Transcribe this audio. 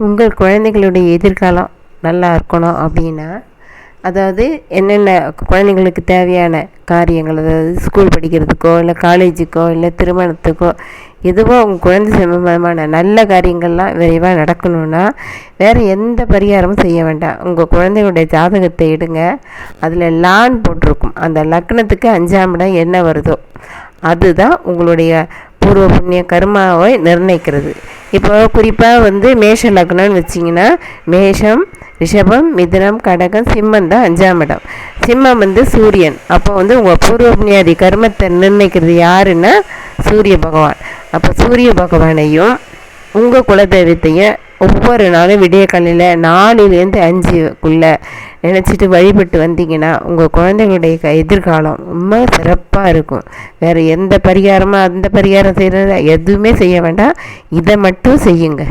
உங்கள் குழந்தைகளுடைய எதிர்காலம் நல்லா இருக்கணும் அப்படின்னா அதாவது என்னென்ன குழந்தைங்களுக்கு தேவையான காரியங்கள் அதாவது ஸ்கூல் படிக்கிறதுக்கோ இல்லை காலேஜுக்கோ இல்லை திருமணத்துக்கோ எதுவோ உங்கள் குழந்தை சம்பந்தமான நல்ல காரியங்கள்லாம் விரைவாக நடக்கணும்னா வேறு எந்த பரிகாரமும் செய்ய வேண்டாம். உங்கள் குழந்தைகளுடைய ஜாதகத்தை எடுங்க. அதில் லான் போட்டிருக்கும். அந்த லக்னத்துக்கு அஞ்சாம் இடம் என்ன வருதோ அதுதான் உங்களுடைய பூர்வ புண்ணிய கர்மாவை நிர்ணயிக்கிறது. இப்போ குறிப்பாக வந்து மேஷ லக்னம்னு வச்சிங்கன்னா மேஷம் ரிஷபம் மிதுனம் கடகம் சிம்மம் தான் அஞ்சாம் இடம். சிம்மம் வந்து சூரியன். அப்போ வந்து உங்கள் பூர்வ புண்ணியாதி கர்மத்தை நிர்ணயிக்கிறது யாருன்னா சூரிய பகவான். அப்போ சூரிய பகவானையும் உங்கள் குலதெய்வத்தையும் ஒவ்வொரு நாளும் விடிய காலையில் நாலுலேருந்து அஞ்சுக்குள்ளே நினச்சிட்டு வழிபட்டு வந்தீங்கன்னா உங்கள் குழந்தைகளுடைய க எதிர்காலம் ரொம்ப சிறப்பாக இருக்கும். வேறு எந்த பரிகாரமாக அந்த பரிகாரம் செய்கிறது எதுவுமே செய்ய வேண்டாம். இதை மட்டும் செய்யுங்க.